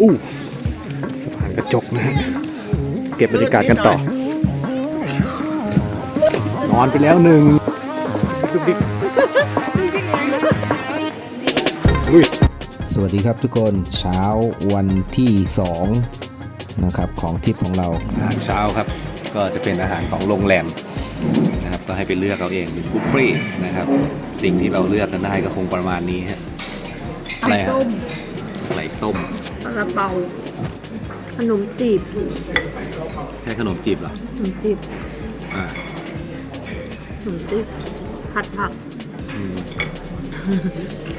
อู้สะพานกระจกนะฮะเก็บบรรยากาศกันต่อ นอนไปแล้วหนึ่งดุกดิกลุยสวัสดีครับทุกคนเช้าวันที่2นะครับของทริปของเราอาหารเช้าครับ ก็จะเป็นอาหารของโรงแรมนะครับก็ให้ไปเลือกเอาเองเป็นบุฟเฟ่ต์นะครับ สิ่งที่เราเลือกกันได้ก็คงประมาณนี้ฮะอะไรฮะต้มไหลต้มป ลากระเป๋าขนมจีบแค่ขนมจีบเหรอ ขนมจีบอ่าขนมจีบผัดผักอืม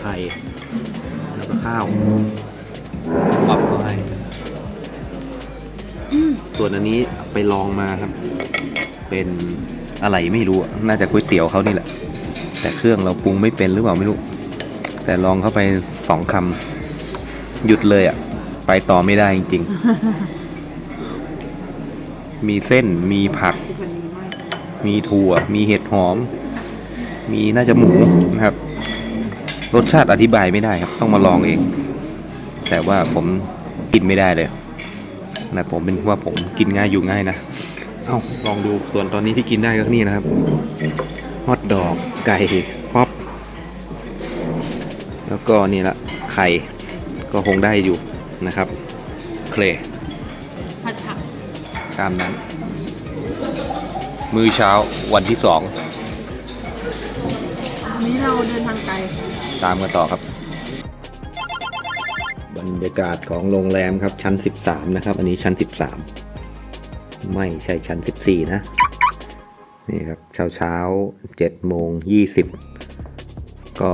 ไข่แล้วก็ข้าวปรับก็ให้ส่วนอันนี้ไปลองมาครับ เป็นอะไรไม่รู้อะน่าจะก๋วยเตี๋ยวเขานี่แหละ แต่เครื่องเราปรุงไม่เป็นหรือเปล่าไม่รู้ แต่ลองเข้าไปสองคำหยุดเลยอะ่ะ ไปต่อไม่ได้จริง ๆ มีเส้นมีผัก มีถั่ว มีเห็ดหอม มีน่าจะหมูนะครับ รสชาติอธิบายไม่ได้ครับ ต้องมาลองเอง แต่ว่าผมกินไม่ได้เลยนะผมเป็นว่าผมกินง่ายอยู่ง่ายนะ เอาลองดูส่วนตอนนี้ที่กินได้ก็นี่นะครับฮอทดอกไก่ป๊อปแล้วก็นี่ละไข่ก็คงได้อยู่ นะครับ เคลผัดผักตามนั้น มื้อเช้าวันที่สองวันนี้เราเดินทางไกลตามกันต่อครับ บรรยากาศของโรงแรมครับชั้น 13 นะครับ อันนี้ชั้น 13 ไม่ใช่ชั้น 14 นะ นี่ครับ เช้าเช้า7โมง20 ก็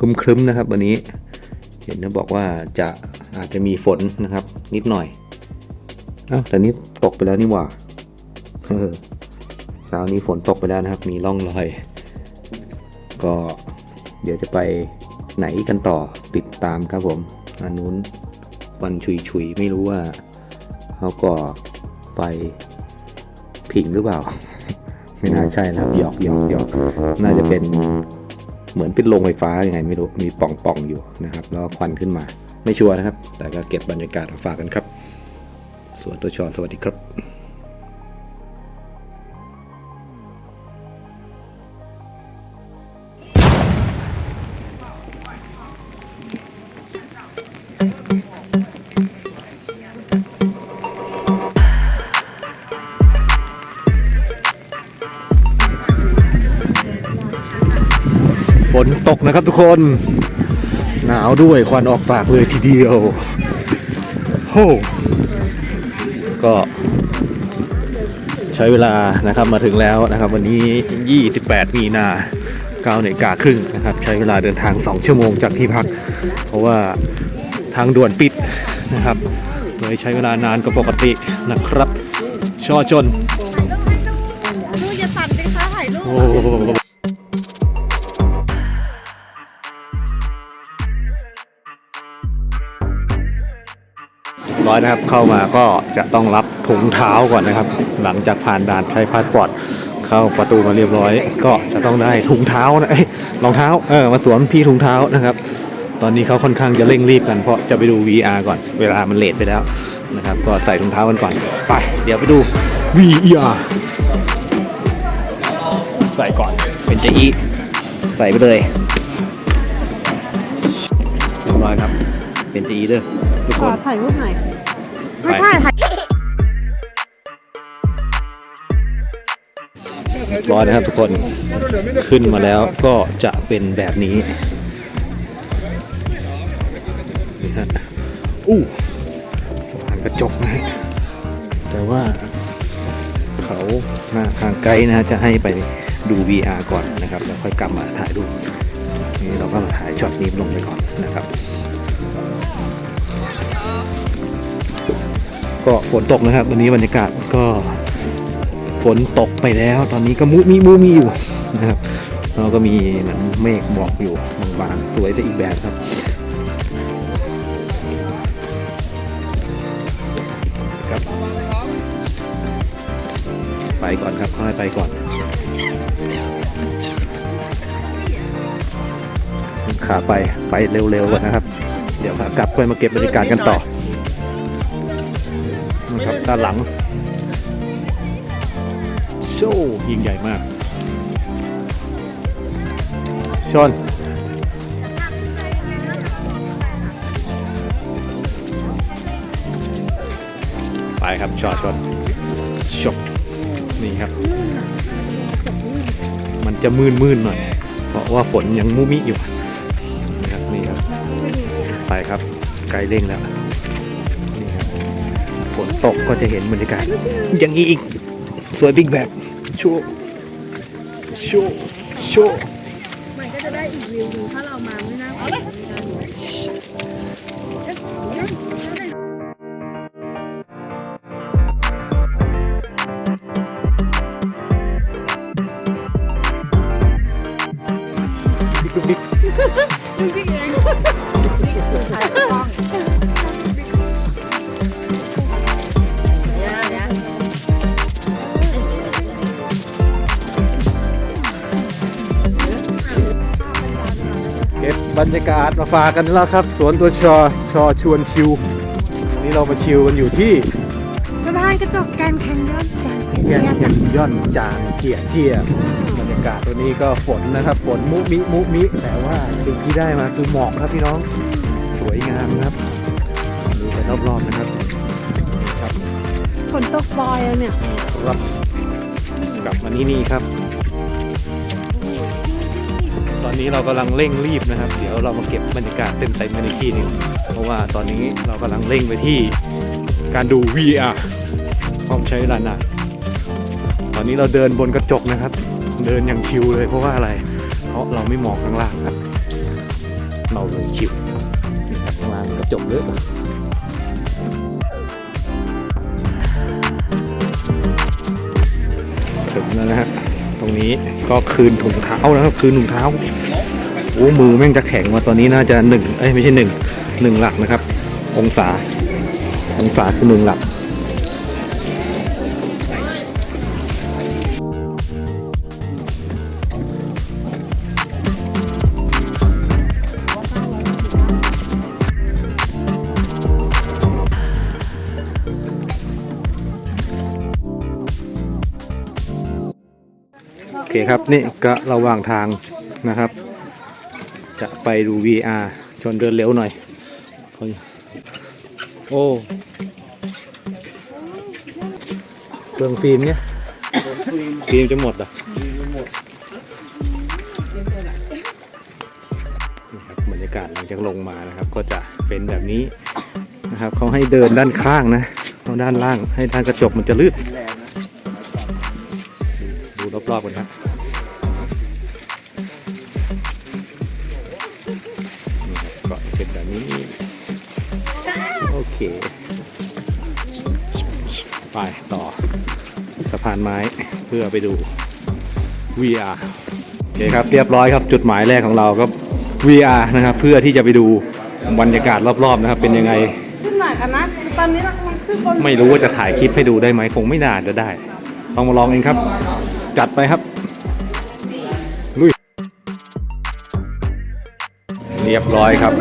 ครึมครึมๆนะครับ วันนี้ เห็นนะบอกว่าจะอาจจะมีฝนนะครับ นิดหน่อยอ้าวแต่นี้ตกไปแล้วนี่หว่าเออเช้านี้ฝนตกไปแล้วนะครับ มีร่องรอย ก็เดี๋ยวจะไปไหนกันต่อติดตามครับผมอันนู้นวันชุยชุยๆไม่รู้ว่าเขาก็ไปผิงหรือเปล่า ไม่น่าใช่นะครับหยอกหยอกหยอกน่าจะเป็น เหมือนเป็นโรงไฟฟ้ายังไงไม่รู้มีป่องป่องๆอยู่นะครับ แล้วควันขึ้นมาไม่ชัวร์นะครับ แต่ก็เก็บบรรยากาศมาฝากกันครับส่วนตัวชอนสวัสดีครับ นตกนะครับทุกคน หนาวด้วยควันออกปากเลยทีเดียวโหก็ใช้เวลานะครับมาถึงแล้วนะครับ วันนี้ 28 มีนา9นาฬิกาครึ่งนะครับ ใช้เวลาเดินทาง 2 ชั่วโมงจากที่พัก เพราะว่าทางด่วนปิดนะครับเลยใช้เวลานานกว่าปกตินะครับชอจนลูกอย่าสั่นสิคะถ่ายรูป ร้อยนะครับ เข้ามาก็จะต้องรับถุงเท้าก่อนนะครับ หลังจากผ่านด่านใช้พาสปอร์ตเข้าประตูมาเรียบร้อย ก็จะต้องได้ถุงเท้านะเอ้รองเท้าเออมาสวมที่ถุงเท้านะครับ ตอนนี้เขาค่อนข้างจะเร่งรีบกันเพราะจะไปดู VR ก่อนเวลามันเลทไปแล้วนะครับ ก็ใส่ถุงเท้ากันก่อนไป เดี๋ยวไปดู VR ใส่ก่อนเป็นจะอีใส่ไปเลยเรียบร้อยครับ เป็นจะอีเด้อทุกขอถ่ายรูปหน่อย ไม่ไปใช่ถ่ายเรียบร้อยนะครับทุกคนขึ้นมาแล้วก็จะเป็นแบบนี้นี่ฮะอู้สะพานกระจกนะฮะแต่ว่าเขาหน้าทางไกด์นะฮะจะให้ไปดู VR ก่อนนะครับ แล้วค่อยกลับมาถ่ายรูปนี่เราก็มาถ่ายช็อตนี้ลงไปก่อนนะครับ ก็ฝนตกนะครับ วันนี้บรรยากาศก็ฝนตกไปแล้ว ตอนนี้ก็มุมีมูมีอยู่นะครับแล้วก็มีเหมือนเมฆหมอกอยู่บางๆสวยแต่อีกแบบครับครับ ไปก่อนครับค่อยไปก่อนขาไปไปเร็วๆก่อนนะครับ เดี๋ยวกลับค่อยมาเก็บบรรยากาศกันต่อ นะครับด้านหลังโชว์ยิ่งใหญ่มากชนไปครับชอชนชกนี่ครับ มันจะมืนมืนๆหน่อย เพราะว่าฝนยังมุมิอยู่นะครับนี่ครับ ไปครับไกลเร่งแล้วนี่ครับฝน ตกก็จะเห็นบรรยากาศอย่างนี้อีกสวยบิ๊กแบบโชว์โชว์โชว์มันก็จะได้อีกวิวหนึงถ้าเรามา บบรรยากาศมาฝากกันแล้วครับ สวนตัวชอชอชวนชิววันนี้เรามาชิวกันอยู่ที่สะพานกระจกแกรนด์แคนยอนจานแกรนด์แคนยอนจางเจียเจียบรรยากาศวันนี้ก็ฝนนะครับ ฝนมุมิมุมิแต่ว่าสิ่งที่ได้มาคือหมอกครับพี่น้องสวยงามครับดูไปรอบๆนะครับนี่ครับฝนตกปล่อยแล้วเนี่ยครับกลับมานี่นี่ครับต อนนี้เรากำลังเร่งรีบนะครับ เดี๋ยวเรามาเก็บบรรยากาศเต็มๆกันอีกทีหนึงเพราะว่าตอนนี้เรากำลังเร่งไปที่การดู VR ต้องใช้เวลานานตอนนี้เราเดินบนกระจกนะครับ เดินอย่างชิวเลยเพราะว่าอะไร เพราะเราไม่มองข้างล่างครับ เราเลยชิวข้างล่างกระจกเยอะถึงแล้วนะฮะต รงนี้ก็คืนถุงเท้านะครับคืนถุงเท้าโอ้มือแม่งจะแข็งมาตอนนี้น่าจะหนึ่งเอ้ยไม่ใช่หนึ่งหนึ่งหลักนะครับ องศาองศาคือหนึ่งหลัก เคครับนี่ก็ระหว่างทางนะครับ จะไปดู VR ชนเดินเร็วหน่อยโอ้เปลืองฟิล์มเนี่ยฟิล์มจะหมดอะนี่ครับบรรยากาศหลังจากลงมานะครับ ก็จะเป็นแบบนี้นะครับเขาให้เดินด้านข้างนะเพราด้านล่างให้ด้านกระจกมันจะลื่นดูรอบๆกันครับ เคไปต่อสะพานไม้เพื่อไปดู VR โอเคครับเรียบร้อยครับจุดหมายแรกของเราก็ VR นะครับ เพื่อที่จะไปดูบรรยากาศรอบๆนะครับ เป็นยังไง ขึ้นไหนกันนะตอนนี้เรากำลังขึ้นบนไม่รู้ว่าจะถ่ายคลิปให้ดูได้ไหมคงไม่น่าจะได้ต้องมาลองเองครับ จัดไปครับลุยเรียบร้อยครับ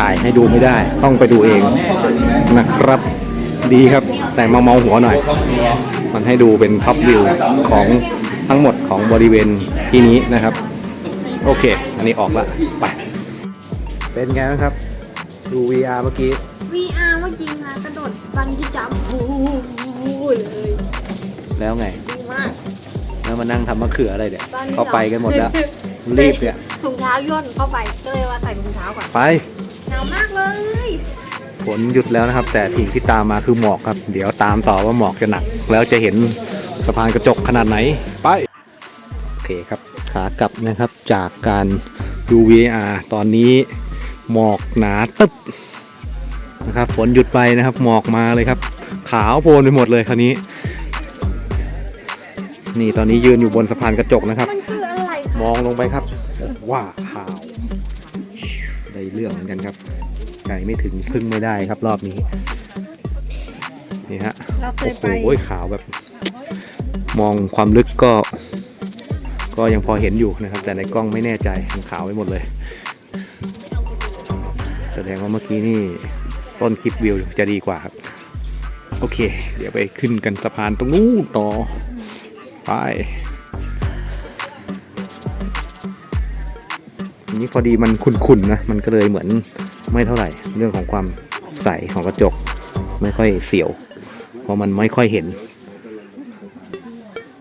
ถ่ายให้ดูไม่ได้ ต้องไปดูเองนะครับ ดีครับ แต่มาเมาหัวหน่อย มันให้ดูเป็นท็อปวิวของทั้งหมดของบริเวณที่นี้นะครับ โอเค อันนี้ออกละไป เป็นไงบ้างครับ ดู VR เมื่อกี้ VR เมื่อกี้นะกระโดดบันที่จับฟูเลยแล้วไง ดีมาก แล้วมานั่งทำมะเขืออะไรเนี่ยตอนนี้เขาไปกันหมดแล้ว รีบเนี่ย ถุงเท้าย่นเข้าไปก็เลยว่าใส่ถุงเท้าก่อน ไป ฝนหยุดแล้วนะครับ แต่สิ่งที่ตามมาคือหมอกครับ เดี๋ยวตามต่อว่าหมอกจะหนัก แล้วจะเห็นสะพานกระจกขนาดไหนไปโอเคครับขากลับนะครับจากการดู VR ตอนนี้หมอกหนาตึ๊บนะครับฝนหยุดไปนะครับ หมอกมาเลยครับ ขาวโพลนไปหมดเลยคราวนี้ นี่ตอนนี้ยืนอยู่บนสะพานกระจกนะครับ มันคืออะไรคะมองลงไปครับว้าหาวได้เรื่องเหมือนกันครับ ไก่ไม่ถึงพึ่งไม่ได้ครับรอบนี้ นี่ฮะเราเคโอ้ยโหไปขาวแบบ มองความลึกก็ ก็ยังพอเห็นอยู่นะครับ แต่ในกล้องไม่แน่ใจมันขาวไปหมดเลย แสดงว่าเมื่อกี้นี่ ต้นคลิปวิวจะดีกว่าครับ โอเค เดี๋ยวไปขึ้นกันสะพานตรงนู้นต่อไปอันนี้พอดีมันขุ่นๆนะ มันก็เลยเหมือน ไม่เท่าไหร่ เรื่องของความใสของกระจกไม่ค่อยเสียว เพราะมันไม่ค่อยเห็น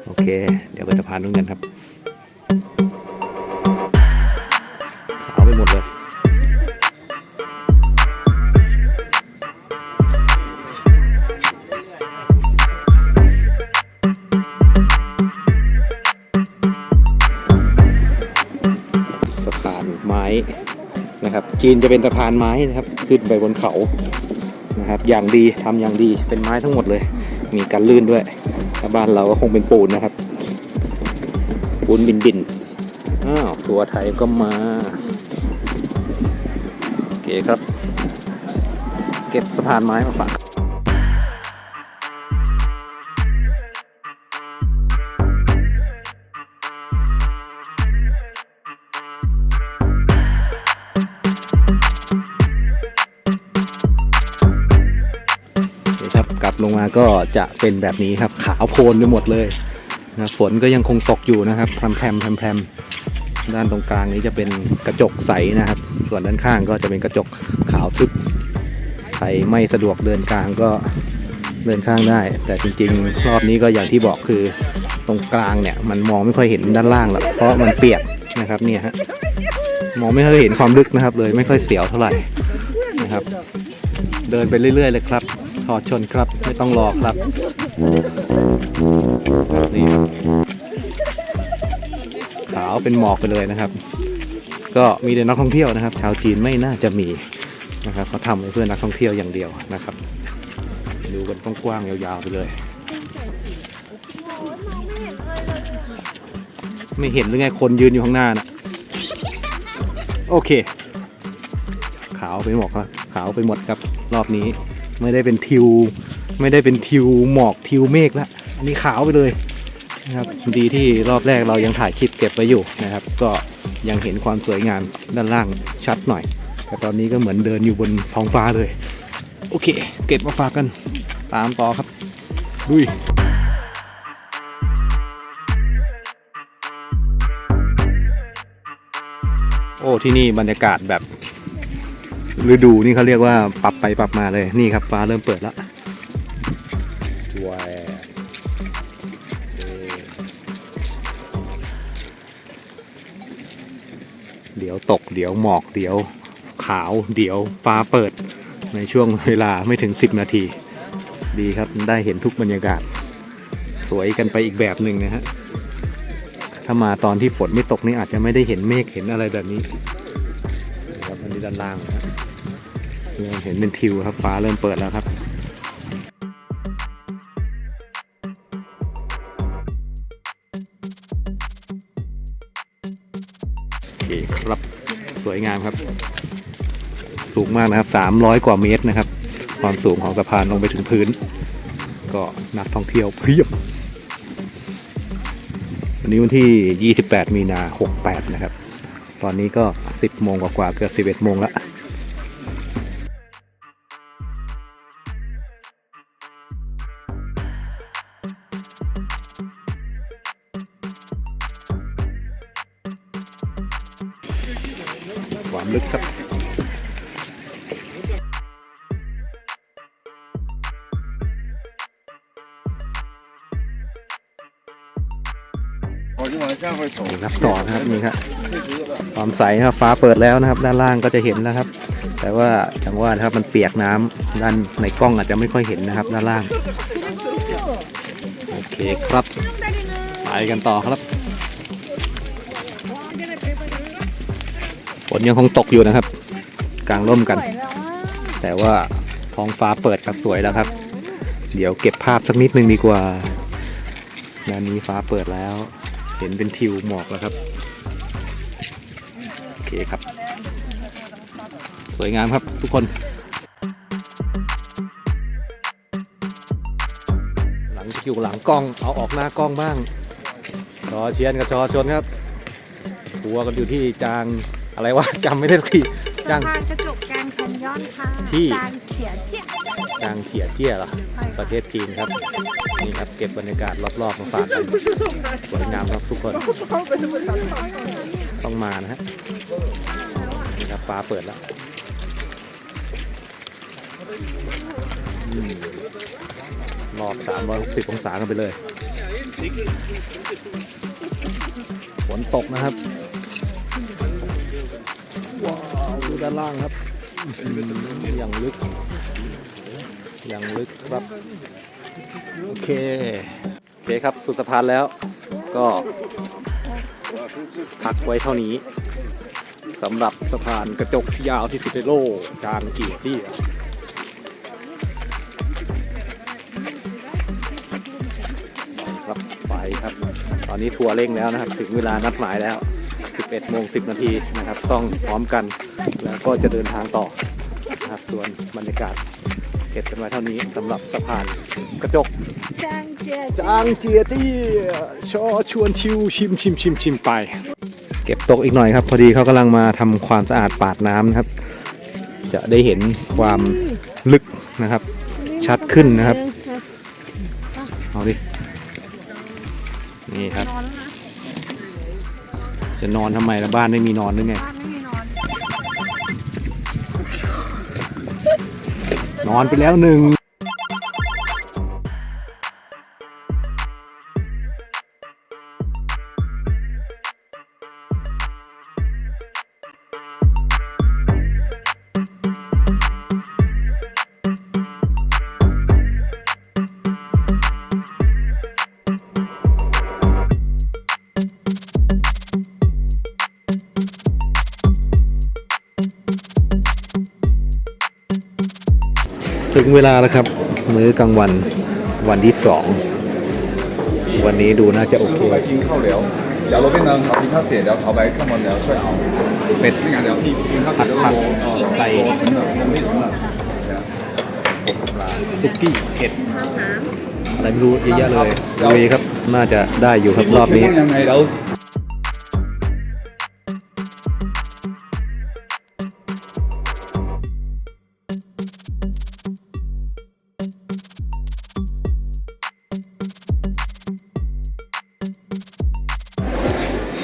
โอเค เดี๋ยวไปสะพานนู้นกันครับขาวไปหมดเลยสะพานไม้ นะครับ จีนจะเป็นสะพานไม้นะครับ ขึ้นไปบนเขานะครับ อย่างดีทำอย่างดีเป็นไม้ทั้งหมดเลย มีกันลื่นด้วยถ้าบ้านเราก็คงเป็นปูนนะครับ ปูนบินบินอ้าวตัวไทยก็มาโอเคครับ เก็บสะพานไม้มาฝาก ลงมาก็จะเป็นแบบนี้ครับ ขาวโพลนไปหมดเลยนะฝนก็ยังคงตกอยู่นะครับแพรมแพรมแพรมแพมด้านตรงกลางนี้จะเป็นกระจกใสนะครับ ส่วนด้านข้างก็จะเป็นกระจกขาวทึบใครไม่สะดวกเดินกลางก็เดินข้างได้ แต่จริงๆ รอบนี้ก็อย่างที่บอกคือตรงกลางเนี่ย มันมองไม่ค่อยเห็นด้านล่างหรอกเพราะมันเปียกนะครับเนี่ยฮะมองไม่ค่อยเห็นความลึกนะครับ เลยไม่ค่อยเสียวเท่าไหร่นะครับ เดินไปเรื่อยๆเลยครับ อชนครับ ไม่ต้องรอครับ นี่ขาวเป็นหมอกไปเลยนะครับ ก็มีแต่นักท่องเที่ยวนะครับ ชาวจีนไม่น่าจะมีนะครับเขาทำให้เพื่อนักท่องเที่ยวอย่างเดียวนะครับ ดูกันกว้างๆยาวๆไปเลย ไม่เห็นหรือไงคนยืนอยู่ข้างหน้านะโอเค ขาวไปหมดครับขาวไปหมดครับรอบนี้ ไม่ได้เป็นทิว ไม่ได้เป็นทิวหมอกทิวเมฆละอันนี้ขาวไปเลยนะครับดีที่รอบแรกเรายังถ่ายคลิปเก็บไว้อยู่นะครับ ก็ยังเห็นความสวยงามด้านล่างชัดหน่อย แต่ตอนนี้ก็เหมือนเดินอยู่บนท้องฟ้าเลย โอเค เก็บมาฝากกันตามต่อครับดุยโอ้ที่นี่บรรยากาศแบบ ฤดูนี่เขาเรียกว่าปรับไปปรับมาเลยนี่ครับฟ้าเริ่มเปิดแล้วเดี๋ยวตกเดี๋ยวหมอกเดี๋ยวขาวเดี๋ยวฟ้าเปิดในช่วงเวลาไม่ถึง 10 นาที ดีครับได้เห็นทุกบรรยากาศ สวยกันไปอีกแบบหนึ่งนะฮะถ้ามาตอนที่ฝนไม่ตกนี่อาจจะไม่ได้เห็นเมฆเห็นอะไรแบบนี้ครับอันนี้ด้านล่างนะ เริ่มเห็นเป็นทิวครับฟ้าเริ่มเปิดแล้วครับโอเคครับสวยงามครับ สูงมากนะครับ 300 กว่าเมตรนะครับ ความสูงของสะพานลงไปถึงพื้น ก็นักท่องเที่ยวเพียบวันนี้วันที่ 28 มีนา 68 นะครับ ตอนนี้ก็ 10 โมงกว่าๆเกือบ 11 โมงแล้ว ความลึกครับนับต่อนะครับนี่ครับความใสครับฟ้าเปิดแล้วนะครับ ด้านล่างก็จะเห็นแล้วครับ แต่ว่าจังว่านะครับมันเปียกน้ำด้านในกล้องอาจจะไม่ค่อยเห็นนะครับ ด้านล่าง โอเคครับไปกันต่อครับ ฝนยังคงตกอยู่นะครับ กลางร่มกัน แต่ว่าท้องฟ้าเปิดครับสวยแล้วครับ เดี๋ยวเก็บภาพสักนิดนึงดีกว่าด้านนี้ฟ้าเปิดแล้ว เห็นเป็นทิวหมอกแล้วครับโอเคครับ สวยงามครับทุกคน หลังอยู่หลังกล้องเอาออกหน้ากล้องบ้างชอเชียนกับชอชนครับ หัวกันอยู่ที่จาง อะไรวะจำไม่ได้สักทีจางสะพานกระจกกลางแคนยอนค่ะที่ จางเขียเจี๊ยจางเขียเจี้ยเหรอประเทศจีนครับ นี่ครับเก็บบรรยากาศรอบๆมาฝากกันสวยงามครับทุกคน ต้องมานะฮะนี่ครับฟ้าเปิดแล้วอืมรอบ360องศากันไปเลย ฝนตกนะครับ ด้านล่างครับอย่างลึกอย่างลึกครับ โอเค โอเคครับสุดสะพานแล้วก็พักไว้เท่านี้สำหรับสะพานกระจกที่ยาวที่สุดในโลกจางเกียรติครับไปครับ ตอนนี้ทัวร์เร่งแล้วนะครับ ถึงเวลานัดหมายแล้ว 11โมง10 นาทีนะครับ ต้องพร้อมกัน แล้วก็จะเดินทางต่อนะครับส่วนบรรยากาศเก็บกันไว้เท่านี้สำหรับสะพานกระจกจางเจียจางเจียตี้ชอชวนชิวชิมชิมชิมชิมไป เก็บตกอีกหน่อยครับ พอดีเขากำลังมาทำความสะอาดปาดน้ำนะครับ จะได้เห็นความลึกนะครับ ชัดขึ้นนะครับ เอาดิ นี่ครับ จะนอนทำไมละบ้านไม่มีนอนหรือไง นอนไปแล้วหนึ่ง งเวลาแล้วครับ มื้อกลางวันวันที่สอง วันนี้ดูน่าจะโอ 师 เค 傅喺见沟料，有嗰边两头片卡蛇有头尾，今日有出牛，เป็ดที่งานเดี๋ยวพี่片卡蛇都过ไก่ 过钱啦，有呢种啦，系啊， ซุกี้เห็ด ข้าวน้ อะไรไม่รู้เยอะแยะเลยลุยครับ น่าจะได้อยู่ครับรอบนี้ ยังไงเรา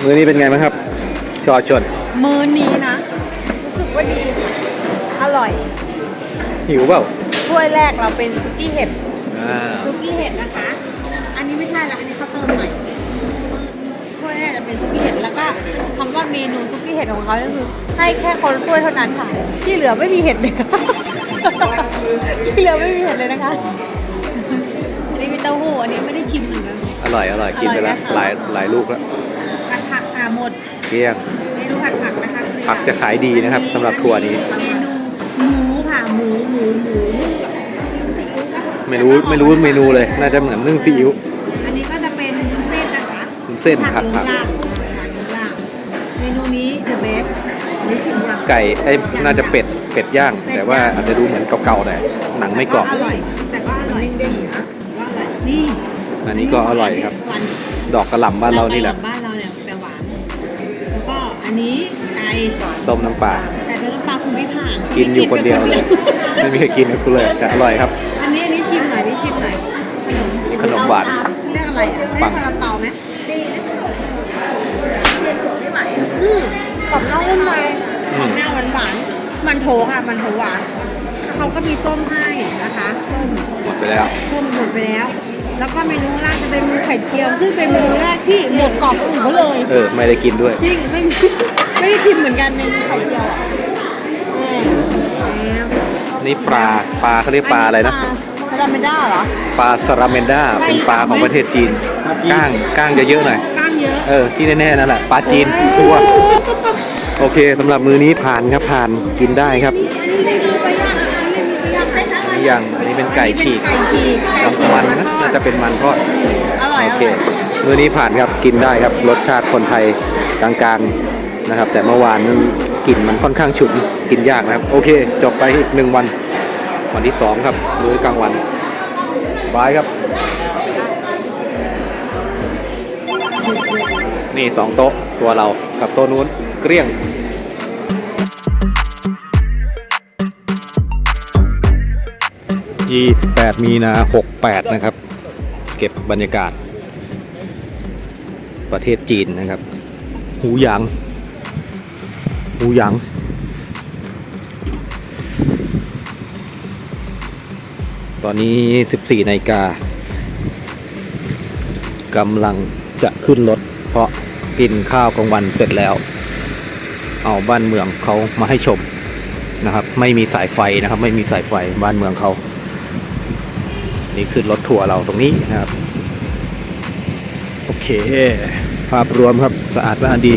มื้อนี้เป็นไงบ้างครับ ชอชนำมือนี้นะ รู้สึกว่าดี อร่อยหิวเปล่าถ้วยแรกเราเป็นซุกี้เห็ดอ่าซุกี้เห็ดนะคะ อันนี้ไม่ใช่ละอันนี้เขาเติมใหม่ถ้วยแรกจะเป็นซุกี้เห็ดแล้วก็คำว่าเมนูซุกี้เห็ดของเขาก็คือให้แค่คนละถ้วยเท่านั้นค่ะ ที่เหลือไม่มีเห็ดเลยค่ะที่เหลือไม่มีเห็ดเลยนะคะ อันนี้มีเต้าหู้อันนี้ไม่ได้ชิมเหมือนกัน อร่อยอร่อยกินไปแล้วอร่อยนะคะหลายหลายลูกแล้วผัดผักค่ะ หมดเกลี้ยง เมนูผัดผักนะคะเกลือผักจะขายดีนะครับสำหรับทัวร์นี้ เมนูหมูค่ะหมูหมูหมูไม่รู้ไม่รู้เมนูเลย น่าจะเหมือนนึ่งซีอิ๊วอันนี้ก็จะเป็นเส้นนะคะเส้นผัดผักลาบผัดลาบเมนูนี้ the best นี่ชิมยังไก่ไอ้ยน่าจะเป็ดเป็ดย่าง แต่ว่าอาจจะดูเหมือนเก่าๆหน่อยหนังไม่กรอบอร่อย แต่ก็อร่อยเด้งๆนะว่าอร่อยนี่อันนี้ก็อร่อยครับหวานดอกกระหล่ำบ้านเรานี่แหละ บ้าน นนี้ไก่ต้มน้ำปลาไก่ต้มน้ำปลาคุณไม่ผ่านกินอยู่คนเดียวเลย ไม่มีใครกินกับกูเลยแต่อร่อยครับ อันนี้อันนี้ชิมหน่อยนี่ชิมหน่อยขนมขนมหวานเรียกอะไรอะเรียกปังซาลาเปาไหมดีเรียนหัวไม่ไหวอืมกรอบนอกนุ่มในอืมหน้าหวานหวานๆมันโถค่ะ มันโถหวานเขาก็มีส้มให้นะคะส้มหมดไปแล้วส้มหมดไปแล้ว แล้วก็เมนูข้างล่างจะเป็นเมนูไข่เจียว ซึ่งเป็นเมนูแรกที่หมดกรอบอื่นเขาเลยเออ ไม่ได้กินด้วย จริงไม่มีไม่ได้ชิมเหมือนกันเมนูไข่เจียวอะแม่แล้วนี่ปลาปลาเขาเรียกปลาอะไรนะปลาดาเมด้าเหรอ ปลาสราเมนดาเป็นปลาของประเทศจีนก้างก้างจะเยอะหน่อยกล้างเยอะเออที่แน่ๆนั่นแหละปลาจีนตัว โอเคสำหรับมือนี้ผ่านครับผ่านกินได้ครับ อันนี้เมนู ยังอันนี้เป็นไก่ฉีกไก่ฉีกไก่กับฉีกมันนะน่าจะเป็นมันทอดอร่อยโออเคร่อยมือนี้ผ่านครับกินได้ครับรสชาติคนไทยกลางๆนะครับ แต่เมื่อวานนั้นกลิ่นมันค่อนข้างฉุนกินยากนะครับ โอเค จบไปอีกหนึ่งวัน วันที่สองครับมื้อกลางวันบายครับนี่สองโต๊ะตัวเรากับโต๊ะนู้นเกลี้ยง 28 มีนา 68 นะครับ เก็บบรรยากาศ ประเทศจีนนะครับ หูหยาง หูหยางตอนนี้ 14นาฬิกากำลังจะขึ้นรถ เพราะกินข้าวกลางวันเสร็จแล้ว เอาบ้านเมืองเขามาให้ชมนะครับ ไม่มีสายไฟนะครับ ไม่มีสายไฟบ้านเมืองเขา นี่คือรถทัวร์เราตรงนี้นะครับ โอเค ภาพรวมครับสะอาดสะอาดดี